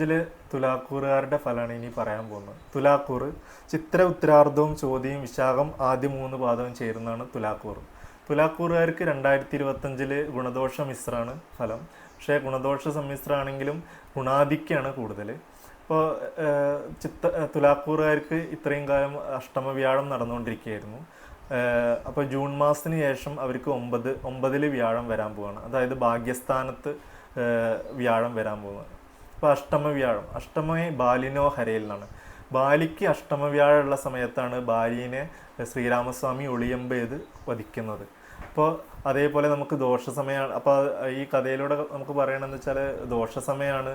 ഇതിൽ തുലാക്കൂറുകാരുടെ ഫലമാണ് ഇനി പറയാൻ പോകുന്നത്. തുലാക്കൂറ് ചിത്ര ഉത്തരാർദ്ധവും ചോദ്യവും വിശാഖം ആദ്യ മൂന്ന് പാദവും ചേരുന്നതാണ് തുലാക്കൂറ്. തുലാക്കൂറുകാർക്ക് രണ്ടായിരത്തി ഇരുപത്തഞ്ചിൽ ഗുണദോഷ മിശ്രമാണ് ഫലം. പക്ഷേ ഗുണദോഷ സമ്മിശ്രാണെങ്കിലും ഗുണാധിക്യാണ് കൂടുതൽ ഇപ്പോൾ ചിത്ത തുലാക്കൂറുകാർക്ക് ഇത്രയും കാലം അഷ്ടമവ്യാഴം നടന്നുകൊണ്ടിരിക്കുകയായിരുന്നു. അപ്പോൾ ജൂൺ മാസത്തിന് ശേഷം അവർക്ക് ഒമ്പത് ഒമ്പതിൽ വ്യാഴം വരാൻ പോവാണ്. അതായത് ഭാഗ്യസ്ഥാനത്ത് വ്യാഴം വരാൻ പോകുന്നത് അപ്പോൾ അഷ്ടമ വ്യാഴം അഷ്ടമേ ബാലിനോ ഹരയിൽ നിന്നാണ് ബാലിക്ക് അഷ്ടമ വ്യാഴമുള്ള സമയത്താണ് ബാലിനെ ശ്രീരാമസ്വാമി ഒളിയമ്പ് ചെയ്ത് വധിക്കുന്നത്. അപ്പോൾ അതേപോലെ നമുക്ക് ദോഷ സമയമാണ് അപ്പോൾ ഈ കഥയിലൂടെ നമുക്ക് പറയണമെന്ന് വെച്ചാൽ ദോഷ സമയമാണ്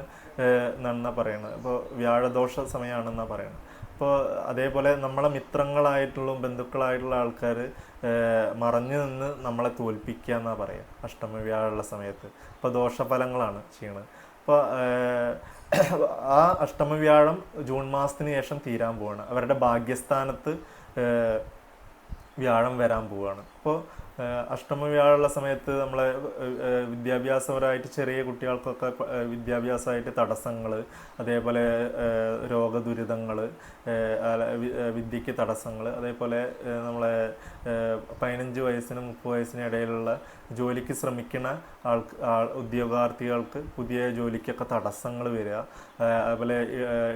എന്നാണ് പറയുന്നത് അപ്പോൾ വ്യാഴദോഷ സമയമാണെന്നാണ് പറയുന്നത് അപ്പോൾ അതേപോലെ നമ്മളെ മിത്രങ്ങളായിട്ടുള്ള ബന്ധുക്കളായിട്ടുള്ള ആൾക്കാർ മറഞ്ഞു നിന്ന് നമ്മളെ തോൽപ്പിക്കുക എന്നാണ് പറയുക അഷ്ടമി വ്യാഴമുള്ള സമയത്ത്. അപ്പോൾ ദോഷഫലങ്ങളാണ് ചെയ്യണത്. അപ്പോൾ ആ അഷ്ടമ വ്യാഴം ജൂൺ മാസത്തിന് ശേഷം തീരാൻ പോവാണ്. അവരുടെ ഭാഗ്യസ്ഥാനത്ത് വ്യാഴം വരാൻ പോവാണ്. അപ്പോൾ അഷ്ടമ വ്യാഴമുള്ള സമയത്ത് നമ്മളെ വിദ്യാഭ്യാസപരമായിട്ട് ചെറിയ കുട്ടികൾക്കൊക്കെ വിദ്യാഭ്യാസമായിട്ട് തടസ്സങ്ങൾ അതേപോലെ രോഗദുരിതങ്ങൾ വിദ്യക്ക് തടസ്സങ്ങൾ അതേപോലെ നമ്മളെ പതിനഞ്ച് വയസ്സിനും മുപ്പത് വയസ്സിനും ഇടയിലുള്ള ജോലിക്ക് ശ്രമിക്കുന്ന ആൾ ഉദ്യോഗാർത്ഥികൾക്ക് പുതിയ ജോലിക്കൊക്കെ തടസ്സങ്ങൾ വരിക. അതുപോലെ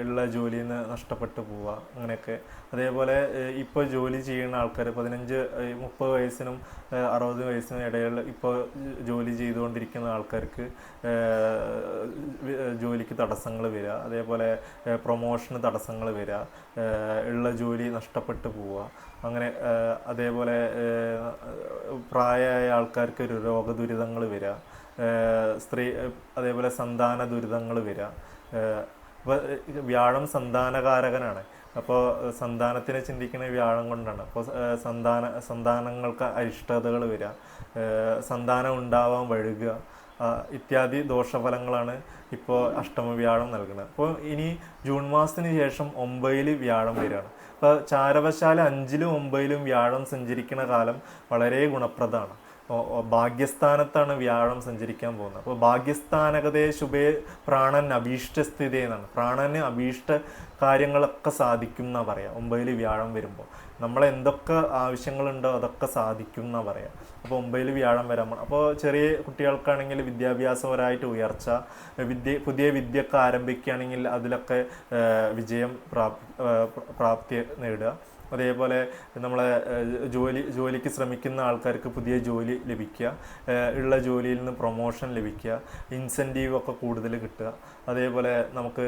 ഉള്ള ജോലിയിൽ നിന്ന് നഷ്ടപ്പെട്ടു പോവുക അങ്ങനെയൊക്കെ. അതേപോലെ ഇപ്പോൾ ജോലി ചെയ്യുന്ന ആൾക്കാർ പതിനഞ്ച് മുപ്പത് വയസ്സിനും അറുപത് വയസ്സിനും ഇടയിൽ ഇപ്പോൾ ജോലി ചെയ്തുകൊണ്ടിരിക്കുന്ന ആൾക്കാർക്ക് ജോലിക്ക് തടസ്സങ്ങൾ വരിക അതേപോലെ പ്രൊമോഷന് തടസ്സങ്ങൾ വരിക ഉള്ള ജോലി നഷ്ടപ്പെട്ടു പോവുക അങ്ങനെ അതേപോലെ പ്രായമായ ആൾക്കാർക്ക് ഒരു രോഗദുരിതങ്ങൾ വരിക സ്ത്രീ അതേപോലെ സന്താന ദുരിതങ്ങൾ വരിക വ്യാഴം സന്താനകാരകനാണ്. അപ്പോൾ സന്താനത്തിനെ ചിന്തിക്കുന്ന വ്യാഴം കൊണ്ടാണ്. അപ്പോൾ സന്താന സന്താനങ്ങൾക്ക് അരിഷ്ടതകൾ വരിക സന്താനം ഉണ്ടാവാൻ വഴുകുക ഇത്യാദി ദോഷഫലങ്ങളാണ് ഇപ്പോൾ അഷ്ടമ വ്യാഴം നൽകുന്നത്. അപ്പോൾ ഇനി ജൂൺ മാസത്തിന് ശേഷം ഒമ്പതിൽ വ്യാഴം വരികയാണ്. അപ്പോൾ ചാരവശാല അഞ്ചിലും ഒമ്പതിലും വ്യാഴം സഞ്ചരിക്കുന്ന കാലം വളരെ ഗുണപ്രദമാണ്. ഭാഗ്യസ്ഥാനത്താണ് വ്യാഴം സഞ്ചരിക്കാൻ പോകുന്നത്. അപ്പോൾ ഭാഗ്യസ്ഥാനകതയെ ശുഭേ പ്രാണൻ അഭീഷ്ടസ്ഥിതി എന്നാണ്. പ്രാണന് അഭീഷ്ട കാര്യങ്ങളൊക്കെ സാധിക്കും എന്നാ പറയാം. ഒമ്പതിൽ വ്യാഴം വരുമ്പോൾ നമ്മൾ എന്തൊക്കെ ആവശ്യങ്ങളുണ്ടോ അതൊക്കെ സാധിക്കും എന്നാ പറയാം. അപ്പോൾ ഒമ്പതിൽ വ്യാഴം വരാൻ അപ്പോൾ ചെറിയ കുട്ടികൾക്കാണെങ്കിൽ വിദ്യാഭ്യാസപരമായിട്ട് ഉയർച്ച വിദ്യ പുതിയ വിദ്യയൊക്കെ ആരംഭിക്കുകയാണെങ്കിൽ അതിലൊക്കെ വിജയം പ്രാപ് പ്രാപ്തി നേടുക. അതേപോലെ നമ്മളെ ജോലി ജോലിക്ക് ശ്രമിക്കുന്ന ആൾക്കാർക്ക് പുതിയ ജോലി ലഭിക്കുക ഉള്ള ജോലിയിൽ നിന്ന് പ്രൊമോഷൻ ലഭിക്കുക ഇൻസെന്റീവ് ഒക്കെ കൂടുതൽ കിട്ടുക. അതേപോലെ നമുക്ക്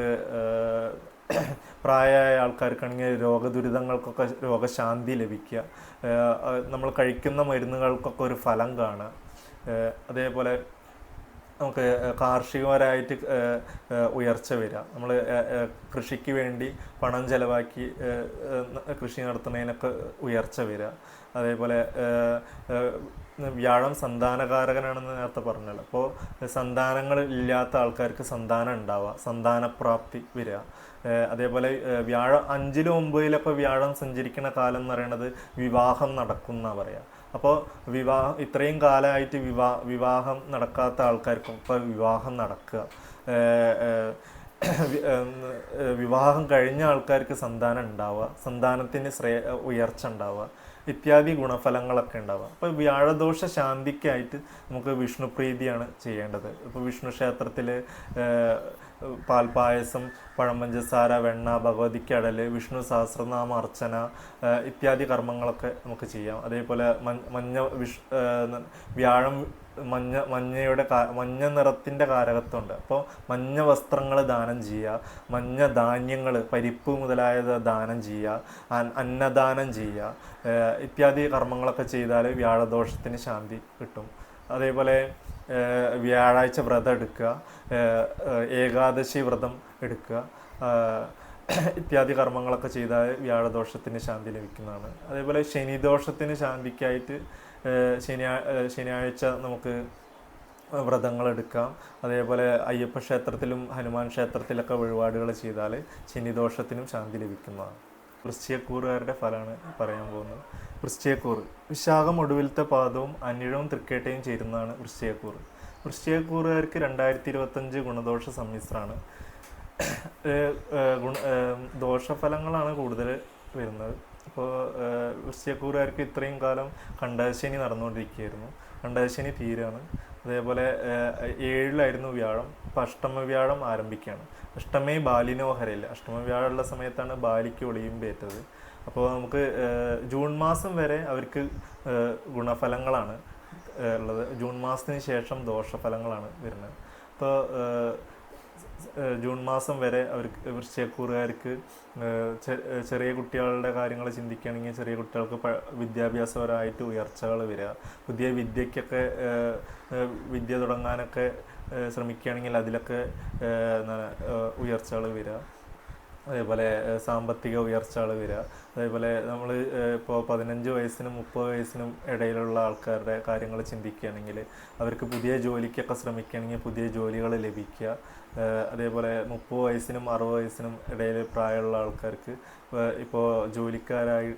പ്രായമായ ആൾക്കാർക്കാണെങ്കിൽ രോഗദുരിതങ്ങൾക്കൊക്കെ രോഗശാന്തി ലഭിക്കുക. നമ്മൾ കഴിക്കുന്ന മരുന്നുകൾക്കൊക്കെ ഒരു ഫലം കാണുക. അതേപോലെ നമുക്ക് കാർഷികപരമായിട്ട് ഉയർച്ച വരിക. നമ്മൾ കൃഷിക്ക് വേണ്ടി പണം ചെലവാക്കി കൃഷി നടത്തുന്നതിനൊക്കെ ഉയർച്ച വരിക. അതേപോലെ വ്യാഴം സന്താനകാരകനാണെന്ന് നേരത്തെ പറഞ്ഞല്ലോ. അപ്പോൾ സന്താനങ്ങൾ ഇല്ലാത്ത ആൾക്കാർക്ക് സന്താനം ഉണ്ടാവുക സന്താനപ്രാപ്തി വരിക. അതേപോലെ വ്യാഴം അഞ്ചിലും ഒമ്പതിലൊക്കെ വ്യാഴം സഞ്ചരിക്കുന്ന കാലം എന്ന് പറയുന്നത് വിവാഹം നടക്കുന്ന പറയുക. അപ്പോൾ വിവാഹം ഇത്രയും കാലമായിട്ട് വിവാ വിവാഹം നടക്കാത്ത ആൾക്കാർക്കും ഇപ്പോൾ വിവാഹം നടക്കുക. വിവാഹം കഴിഞ്ഞ ആൾക്കാർക്ക് സന്താനം ഉണ്ടാവുക സന്താനത്തിന് ശ്രേ ഉയർച്ച ഉണ്ടാവുക ഇത്യാദി ഗുണഫലങ്ങളൊക്കെ ഉണ്ടാവുക. അപ്പോൾ വ്യാഴദോഷ ശാന്തിക്കായിട്ട് നമുക്ക് വിഷ്ണുപ്രീതിയാണ് ചെയ്യേണ്ടത്. ഇപ്പോൾ വിഷ്ണു ക്ഷേത്രത്തിൽ പാൽപായസം പഴമ്പഞ്ചസാര വെണ്ണ ഭഗവതിക്കടൽ വിഷ്ണു സഹസ്രനാമ അർച്ചന ഇത്യാദി കർമ്മങ്ങളൊക്കെ നമുക്ക് ചെയ്യാം. അതേപോലെ മഞ്ഞ വിഷ് വ്യാഴം മഞ്ഞ മഞ്ഞയുടെ മഞ്ഞ നിറത്തിന്റെ കാരകത്വമുണ്ട്. അപ്പോൾ മഞ്ഞ വസ്ത്രങ്ങൾ ദാനം ചെയ്യുക മഞ്ഞ ധാന്യങ്ങൾ പരിപ്പ് മുതലായത് ദാനം ചെയ്യുക അന്നദാനം ചെയ്യുക ഇത്യാദി കർമ്മങ്ങളൊക്കെ ചെയ്താൽ വ്യാഴദോഷത്തിന് ശാന്തി കിട്ടും. അതേപോലെ വ്യാഴാഴ്ച വ്രതം എടുക്കുക ഏകാദശി വ്രതം എടുക്കുക ഇത്യാദി കർമ്മങ്ങളൊക്കെ ചെയ്താൽ വ്യാഴദോഷത്തിന് ശാന്തി ലഭിക്കുന്നതാണ്. അതേപോലെ ശനിദോഷത്തിന് ശാന്തിക്കായിട്ട് ശനിയാ ശനിയാഴ്ച നമുക്ക് വ്രതങ്ങൾ എടുക്കാം. അതേപോലെ അയ്യപ്പ ക്ഷേത്രത്തിലും ഹനുമാൻ ക്ഷേത്രത്തിലൊക്കെ വഴിപാടുകൾ ചെയ്താൽ ശനിദോഷത്തിനും ശാന്തി ലഭിക്കുന്നതാണ്. വൃശ്ചികക്കൂറുകാരുടെ ഫലമാണ് പറയാൻ പോകുന്നത്. വൃശ്ചികക്കൂറ് വിശാഖം ഒടുവിലത്തെ പാദവും അനിഴവും തൃക്കേട്ടയും ചേരുന്നതാണ് വൃശ്ചയക്കൂർ വൃശ്ചയക്കൂറുകാർക്ക് രണ്ടായിരത്തി ഇരുപത്തഞ്ച് ഗുണദോഷ സമ്മിശ്രമാണ്. ഗുണ ദോഷഫലങ്ങളാണ് കൂടുതൽ വരുന്നത്. ഇപ്പോൾ വൃശ്ചയക്കൂറുകാർക്ക് ഇത്രയും കാലം കണ്ടശനി നടന്നുകൊണ്ടിരിക്കുകയായിരുന്നു. കണ്ടശനി തീരാണ്. അതേപോലെ ഏഴിലായിരുന്നു വ്യാഴം. അപ്പോൾ അഷ്ടമ വ്യാഴം ആരംഭിക്കുകയാണ്. അഷ്ടമേ ബാലിനോഹരയില്ല അഷ്ടമ വ്യാഴമുള്ള സമയത്താണ് ബാലിക്ക് ഒളിയും പേറ്റത്. അപ്പോൾ നമുക്ക് ജൂൺ മാസം വരെ അവർക്ക് ഗുണഫലങ്ങളാണ് ഉള്ളത്. ജൂൺ മാസത്തിന് ശേഷം ദോഷഫലങ്ങളാണ് വരുന്നത്. അപ്പോൾ ജൂൺ മാസം വരെ അവർക്ക് വൃശ്ചികക്കൂറുകാർക്ക് ഏഹ് ചെറിയ കുട്ടികളുടെ കാര്യങ്ങൾ ചിന്തിക്കുകയാണെങ്കിൽ ചെറിയ കുട്ടികൾക്ക് വിദ്യാഭ്യാസപരമായിട്ട് ഉയർച്ചകൾ വരിക. പുതിയ വിദ്യക്കൊക്കെ വിദ്യ തുടങ്ങാനൊക്കെ ശ്രമിക്കുകയാണെങ്കിൽ അതിലൊക്കെ ഉയർച്ചകൾ വരിക. അതേപോലെ സാമ്പത്തിക ഉയർച്ചകൾ വരിക അതേപോലെ നമ്മൾ ഇപ്പോൾ പതിനഞ്ച് വയസ്സിനും മുപ്പത് വയസ്സിനും ഇടയിലുള്ള ആൾക്കാരുടെ കാര്യങ്ങൾ ചിന്തിക്കുകയാണെങ്കിൽ അവർക്ക് പുതിയ ജോലിക്കൊക്കെ ശ്രമിക്കുകയാണെങ്കിൽ പുതിയ ജോലികൾ ലഭിക്കുക അതേപോലെ മുപ്പത് വയസ്സിനും അറുപത് വയസ്സിനും ഇടയിൽ പ്രായമുള്ള ആൾക്കാർക്ക് ഇപ്പോൾ ജോലിക്കാരായി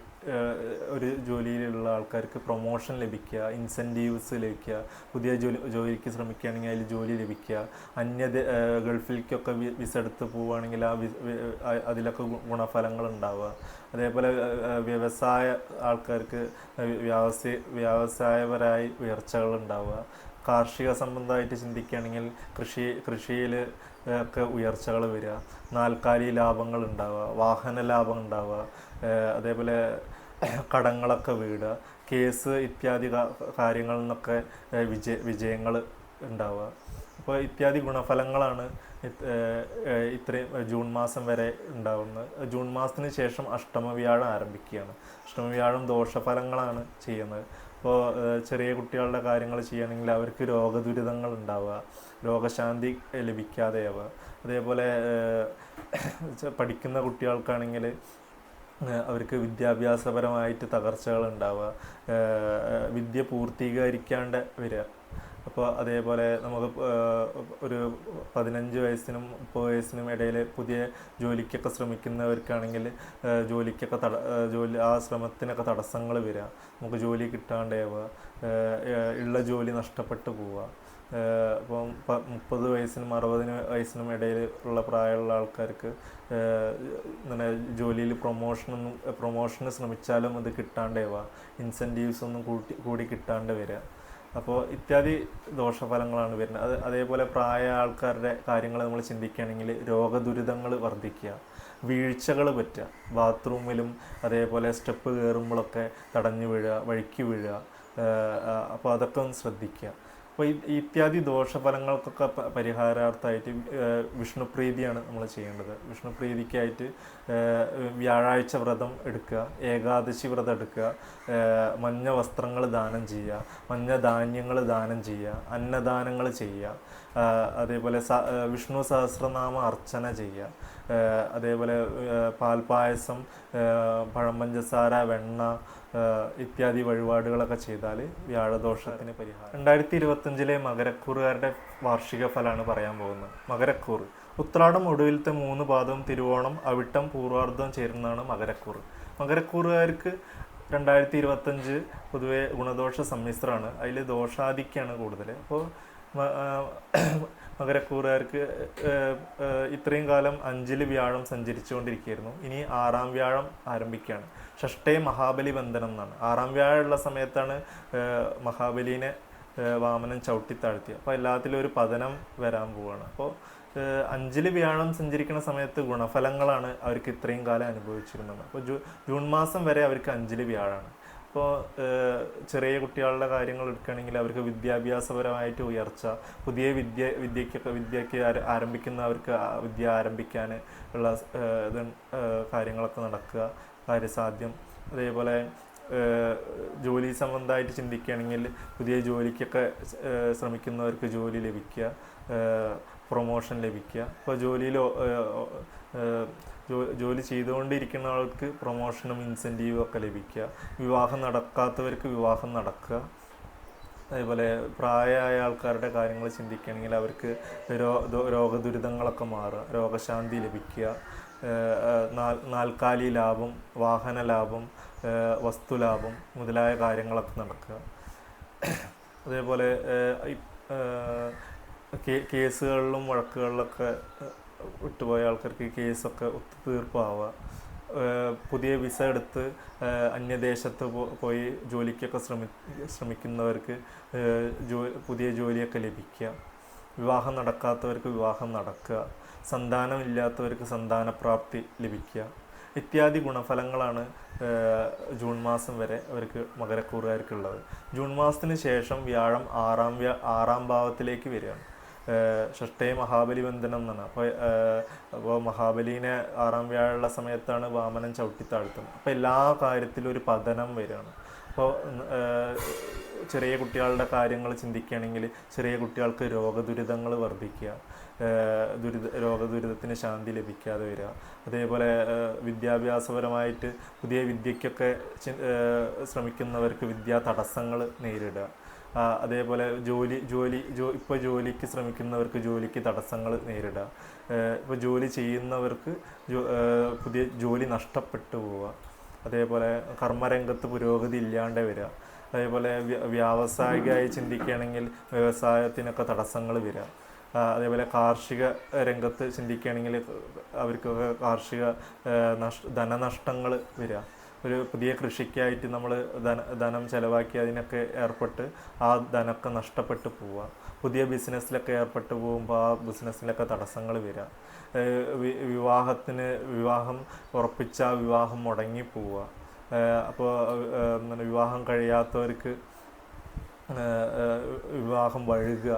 ഒരു ജോലിയിലുള്ള ആൾക്കാർക്ക് പ്രൊമോഷൻ ലഭിക്കുക ഇൻസെന്റീവ്സ് ലഭിക്കുക പുതിയ ജോലി ജോലിക്ക് ശ്രമിക്കുകയാണെങ്കിൽ അതിൽ ജോലി ലഭിക്കുക അന്യ ഗൾഫിലേക്കൊക്കെ വിസ എടുത്ത് പോവുകയാണെങ്കിൽ ആ അതിലൊക്കെ ഗുണഫലങ്ങൾ ഉണ്ടാവുക. അതേപോലെ വ്യവസായ ആൾക്കാർക്ക് വ്യവസായ വ്യവസായപരമായി ഉയർച്ചകൾ ഉണ്ടാവുക. കാർഷിക സംബന്ധമായിട്ട് ചിന്തിക്കുകയാണെങ്കിൽ കൃഷി കൃഷിയിൽ ഒക്കെ ഉയർച്ചകൾ വരിക. നാൽക്കാലി ലാഭങ്ങൾ ഉണ്ടാവുക. വാഹന ലാഭം ഉണ്ടാവുക. അതേപോലെ കടങ്ങളൊക്കെ വീടുക. കേസ് ഇത്യാദി കാര്യങ്ങളിൽ നിന്നൊക്കെ വിജയ വിജയങ്ങൾ ഉണ്ടാവുക. അപ്പോൾ ഇത്യാദി ഗുണഫലങ്ങളാണ് ഇത്രയും ജൂൺ മാസം വരെ ഉണ്ടാവുന്നത്. ജൂൺ മാസത്തിന് ശേഷം അഷ്ടമ വ്യാഴം ആരംഭിക്കുകയാണ്. അഷ്ടമ വ്യാഴം ദോഷഫലങ്ങളാണ് ചെയ്യുന്നത്. ഇപ്പോൾ ചെറിയ കുട്ടികളുടെ കാര്യങ്ങൾ ചെയ്യുകയാണെങ്കിൽ അവർക്ക് രോഗദുരിതങ്ങൾ ഉണ്ടാവുക രോഗശാന്തി ലഭിക്കാതെയാവുക അതേപോലെ പഠിക്കുന്ന കുട്ടികൾക്കാണെങ്കിൽ അവർക്ക് വിദ്യാഭ്യാസപരമായിട്ട് തകർച്ചകൾ ഉണ്ടാവുക വിദ്യ പൂർത്തീകരിക്കാണ്ട് വരിക. അപ്പോൾ അതേപോലെ നമുക്ക് ഒരു പതിനഞ്ച് വയസ്സിനും മുപ്പത് വയസ്സിനും ഇടയിൽ പുതിയ ജോലിക്കൊക്കെ ശ്രമിക്കുന്നവർക്കാണെങ്കിൽ ജോലിക്കൊക്കെ തട ജോലി ആ ശ്രമത്തിനൊക്കെ തടസ്സങ്ങൾ വരിക. നമുക്ക് ജോലി കിട്ടാണ്ടാവുക. ഉള്ള ജോലി നഷ്ടപ്പെട്ടു പോവുക. അപ്പം മുപ്പത് വയസ്സിനും അറുപതിന് വയസ്സിനും ഇടയിൽ ഉള്ള പ്രായമുള്ള ആൾക്കാർക്ക് ഇങ്ങനെ ജോലിയിൽ പ്രൊമോഷനൊന്നും പ്രൊമോഷന് ശ്രമിച്ചാലും അത് കിട്ടാണ്ടാവുക. ഇൻസെന്റീവ്സ് ഒന്നും കൂട്ടി കൂടി കിട്ടാണ്ട് വരിക. അപ്പോൾ ഇത്യാദി ദോഷഫലങ്ങളാണ് വരുന്നത്. അത് അതേപോലെ പ്രായ ആൾക്കാരുടെ കാര്യങ്ങൾ നമ്മൾ ചിന്തിക്കുകയാണെങ്കിൽ രോഗദുരിതങ്ങൾ വർദ്ധിക്കുക വീഴ്ചകൾ പറ്റുക ബാത്റൂമിലും അതേപോലെ സ്റ്റെപ്പ് കയറുമ്പോഴൊക്കെ തടഞ്ഞു വീഴുക വഴിക്ക് വീഴുക അപ്പോൾ അതൊക്കെ ഒന്ന് ശ്രദ്ധിക്കുക. അപ്പോൾ ഇത്യാദി ദോഷഫലങ്ങൾക്കൊക്കെ പരിഹാരാർത്ഥമായിട്ട് വിഷ്ണുപ്രീതിയാണ് നമ്മൾ ചെയ്യേണ്ടത്. വിഷ്ണുപ്രീതിക്കായിട്ട് വ്യാഴാഴ്ച വ്രതം എടുക്കുക ഏകാദശി വ്രതം എടുക്കുക മഞ്ഞ വസ്ത്രങ്ങൾ ദാനം ചെയ്യുക മഞ്ഞ ധാന്യങ്ങൾ ദാനം ചെയ്യുക അന്നദാനങ്ങൾ ചെയ്യുക അതേപോലെ വിഷ്ണു സഹസ്രനാമ അർച്ചന ചെയ്യുക അതേപോലെ പാൽപ്പായസം പഴം പഞ്ചസാര വെണ്ണ ഇത്യാദി വഴിപാടുകളൊക്കെ ചെയ്താൽ വ്യാഴദോഷത്തിന് പരിഹാരം. രണ്ടായിരത്തി ഇരുപത്തഞ്ചിലെ മകരക്കൂറുകാരുടെ വാർഷിക ഫലമാണ് പറയാൻ പോകുന്നത്. മകരക്കൂറ്. ഉത്രാടം ഒടുവിലത്തെ മൂന്ന് പാദവും തിരുവോണം അവിട്ടം പൂർവാർദ്ധം ചേരുന്നതാണ് മകരക്കൂറ്. മകരക്കൂറുകാർക്ക് രണ്ടായിരത്തി ഇരുപത്തഞ്ച് പൊതുവെ ഗുണദോഷ സമ്മിശ്രമാണ്. അതിൽ ദോഷാധിക്യാണ് കൂടുതൽ അപ്പോൾ മകരക്കൂറുകാർക്ക് ഇത്രയും കാലം അഞ്ചിൽ വ്യാഴം സഞ്ചരിച്ചുകൊണ്ടിരിക്കുകയായിരുന്നു. ഇനി ആറാം വ്യാഴം ആരംഭിക്കുകയാണ്. ഷഷ്ടേ മഹാബലി ബന്ധനം എന്നാണ്. ആറാം വ്യാഴമുള്ള സമയത്താണ് മഹാബലിനെ വാമനം ചവിട്ടിത്താഴ്ത്തി അപ്പോൾ എല്ലാത്തിലും ഒരു പതനം വരാൻ പോവുകയാണ് അപ്പോൾ അഞ്ചിൽ വ്യാഴം സഞ്ചരിക്കുന്ന സമയത്ത് ഗുണഫലങ്ങളാണ് അവർക്ക് ഇത്രയും കാലം അനുഭവിച്ചിരുന്നത്. അപ്പോൾ ജൂൺ മാസം വരെ അവർക്ക് അഞ്ചിൽ വ്യാഴമാണ് ഇപ്പോൾ ചെറിയ കുട്ടികളുടെ കാര്യങ്ങൾ എടുക്കുകയാണെങ്കിൽ അവർക്ക് വിദ്യാഭ്യാസപരമായിട്ട് ഉയർച്ച പുതിയ വിദ്യ വിദ്യക്കൊക്കെ വിദ്യയ്ക്ക് ആരംഭിക്കുന്നവർക്ക് വിദ്യ ആരംഭിക്കാൻ ഉള്ള ഇത് കാര്യങ്ങളൊക്കെ നടക്കുക കാര്യസാധ്യം. അതേപോലെ ജോലി സംബന്ധമായിട്ട് ചിന്തിക്കുകയാണെങ്കിൽ പുതിയ ജോലിക്കൊക്കെ ശ്രമിക്കുന്നവർക്ക് ജോലി ലഭിക്കുക പ്രൊമോഷൻ ലഭിക്കുക. ഇപ്പോൾ ജോലിയിൽ ജോലി ചെയ്തുകൊണ്ടിരിക്കുന്ന ആൾക്ക് പ്രൊമോഷനും ഇൻസെന്റീവും ഒക്കെ ലഭിക്കുക. വിവാഹം നടക്കാത്തവർക്ക് വിവാഹം നടക്കുക. അതേപോലെ പ്രായമായ ആൾക്കാരുടെ കാര്യങ്ങൾ ചിന്തിക്കുകയാണെങ്കിൽ അവർക്ക് രോഗദുരിതങ്ങളൊക്കെ മാറുക. രോഗശാന്തി ലഭിക്കുക. നാൽക്കാലി ലാഭം വാഹന ലാഭം വസ്തുലാഭം മുതലായ കാര്യങ്ങളൊക്കെ നടക്കുക. അതേപോലെ കേസുകളിലും വഴക്കുകളിലൊക്കെ വിട്ടുപോയ ആൾക്കാർക്ക് കേസൊക്കെ ഒത്തുതീർപ്പാവുക പുതിയ വിസ എടുത്ത് അന്യദേശത്ത് പോയി ജോലിക്കൊക്കെ ശ്രമി ശ്രമിക്കുന്നവർക്ക് ജോ പുതിയ ജോലിയൊക്കെ ലഭിക്കുക. വിവാഹം നടക്കാത്തവർക്ക് വിവാഹം നടക്കുക. സന്താനമില്ലാത്തവർക്ക് സന്താനപ്രാപ്തി ലഭിക്കുക. ഇത്യാദി ഗുണഫലങ്ങളാണ് ജൂൺ മാസം വരെ അവർക്ക് മകരക്കൂറുകാർക്കുള്ളത്. ജൂൺ മാസത്തിന് ശേഷം വ്യാഴം ആറാം വ്യാ ആറാം ഭാവത്തിലേക്ക് വരികയാണ്. ഷഷ്ടേ മഹാബലി ബന്ധനം എന്നാണ്. അപ്പോൾ അപ്പോൾ മഹാബലിനെ ആറാം വ്യാഴമുള്ള സമയത്താണ് വാമനൻ ചവിട്ടിത്താഴ്ത്തുന്നത്. അപ്പോൾ എല്ലാ കാര്യത്തിലും ഒരു പതനം വരികയാണ്. അപ്പോൾ ചെറിയ കുട്ടികളുടെ കാര്യങ്ങൾ ചിന്തിക്കുകയാണെങ്കിൽ ചെറിയ കുട്ടികൾക്ക് രോഗദുരിതങ്ങൾ വർദ്ധിക്കുക. ദുരിത രോഗദുരിതത്തിന് ശാന്തി ലഭിക്കാതെ വരിക. അതേപോലെ വിദ്യാഭ്യാസപരമായിട്ട് പുതിയ വിദ്യയ്ക്കൊക്കെ ശ്രമിക്കുന്നവർക്ക് വിദ്യാ തടസ്സങ്ങൾ നേരിടുക. അതേപോലെ ജോലി ജോലി ജോ ഇപ്പോൾ ജോലിക്ക് ശ്രമിക്കുന്നവർക്ക് ജോലിക്ക് തടസ്സങ്ങൾ നേരിടുക. ഇപ്പോൾ ജോലി ചെയ്യുന്നവർക്ക് പുതിയ ജോലി നഷ്ടപ്പെട്ടു പോവുക. അതേപോലെ കർമ്മരംഗത്ത് പുരോഗതി ഇല്ലാണ്ട് വരിക. അതേപോലെ വ്യ- വ്യാവസായികമായി ചിന്തിക്കുകയാണെങ്കിൽ വ്യവസായത്തിനൊക്കെ തടസ്സങ്ങൾ വരിക. അതേപോലെ കാർഷിക രംഗത്ത് ചിന്തിക്കുകയാണെങ്കിൽ അവർക്കൊക്കെ കാർഷിക നഷ്ട ധനനഷ്ടങ്ങൾ വരിക. ഒരു പുതിയ കൃഷിക്കായിട്ട് നമ്മൾ ധന ധനം ചിലവാക്കി അതിനൊക്കെ ഏർപ്പെട്ട് ആ ധനമൊക്കെ നഷ്ടപ്പെട്ടു പോവുക. പുതിയ ബിസിനസ്സിലൊക്കെ ഏർപ്പെട്ട് പോകുമ്പോൾ ആ ബിസിനസ്സിലൊക്കെ തടസ്സങ്ങൾ വരിക. വിവാഹത്തിന് വിവാഹം ഉറപ്പിച്ച വിവാഹം മുടങ്ങി പോവുക. അപ്പോൾ വിവാഹം കഴിയാത്തവർക്ക് വിവാഹം വഴുകുക.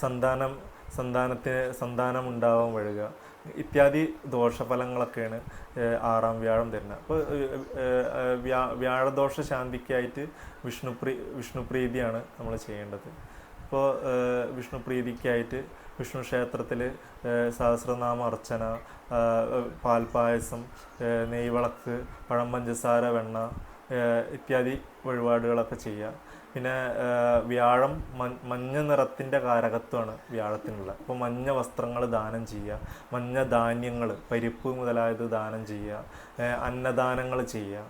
സന്താനം സന്താനത്തിന് സന്താനം ഉണ്ടാവാൻ വഴുകുക. ഇത്യാദി ദോഷഫലങ്ങളൊക്കെയാണ് ആറാം വ്യാഴം തരുന്നത് അപ്പോൾ വ്യാ വ്യാഴദോഷ ശാന്തിക്കായിട്ട് വിഷ്ണുപ്രീ വിഷ്ണുപ്രീതിയാണ് നമ്മൾ ചെയ്യേണ്ടത്. ഇപ്പോൾ വിഷ്ണുപ്രീതിക്കായിട്ട് വിഷ്ണു ക്ഷേത്രത്തിൽ സഹസ്രനാമ അർച്ചന പാൽപായസം നെയ്വിളക്ക് പഴം പഞ്ചസാര വെണ്ണ ഇത്യാദി വഴിപാടുകളൊക്കെ ചെയ്യുക. പിന്നെ വ്യാഴം മഞ്ഞ നിറത്തിന്റെ കാരകത്വമാണ് വ്യാഴത്തിനുള്ള. അപ്പോൾ മഞ്ഞ വസ്ത്രങ്ങൾ ദാനം ചെയ്യുക മഞ്ഞ ധാന്യങ്ങൾ പരിപ്പ് മുതലായത് ദാനം ചെയ്യുക അന്നദാനങ്ങൾ ചെയ്യുക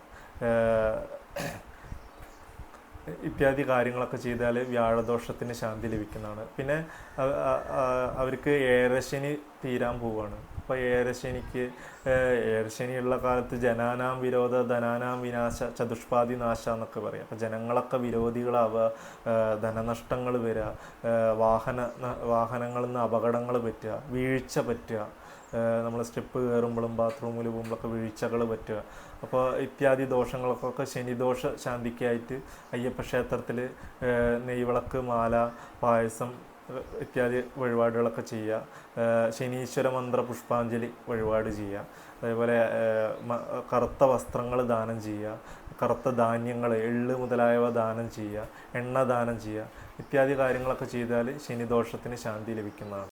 ഇത്യാദി കാര്യങ്ങളൊക്കെ ചെയ്താൽ വ്യാഴദോഷത്തിന് ശാന്തി ലഭിക്കുന്നതാണ്. പിന്നെ അവർക്ക് ഏറശനി തീരാൻ പോവുകയാണ് അപ്പോൾ ഏരശനിക്ക് ഏരശനിയുള്ള കാലത്ത് ജനാനാം വിരോധ ധനാനാം വിനാശ ചതുഷ്പാതി നാശ എന്നൊക്കെ പറയും. അപ്പോൾ ജനങ്ങളൊക്കെ വിരോധികളാവുക ധനനഷ്ടങ്ങൾ വരിക വാഹന വാഹനങ്ങളിൽ നിന്ന് അപകടങ്ങൾ പറ്റുക വീഴ്ച പറ്റുക നമ്മൾ സ്റ്റെപ്പ് കയറുമ്പോഴും ബാത്റൂമിൽ പോകുമ്പോഴൊക്കെ വീഴ്ചകൾ പറ്റുക. അപ്പോൾ ഇത്യാദി ദോഷങ്ങൾക്കൊക്കെ ശനിദോഷ ശാന്തിക്കായിട്ട് അയ്യപ്പ ക്ഷേത്രത്തിൽ നെയ്വിളക്ക് മാല പായസം ഇത്യാദി വഴിപാടുകളൊക്കെ ചെയ്യുക. ശനീശ്വര മന്ത്ര പുഷ്പാഞ്ജലി വഴിപാട് ചെയ്യുക. അതേപോലെ കറുത്ത വസ്ത്രങ്ങൾ ദാനം ചെയ്യുക. കറുത്ത ധാന്യങ്ങൾ എള്ള് മുതലായവ ദാനം ചെയ്യുക. എണ്ണ ദാനം ചെയ്യുക. ഇത്യാദി കാര്യങ്ങളൊക്കെ ചെയ്താൽ ശനിദോഷത്തിന് ശാന്തി ലഭിക്കുന്നതാണ്.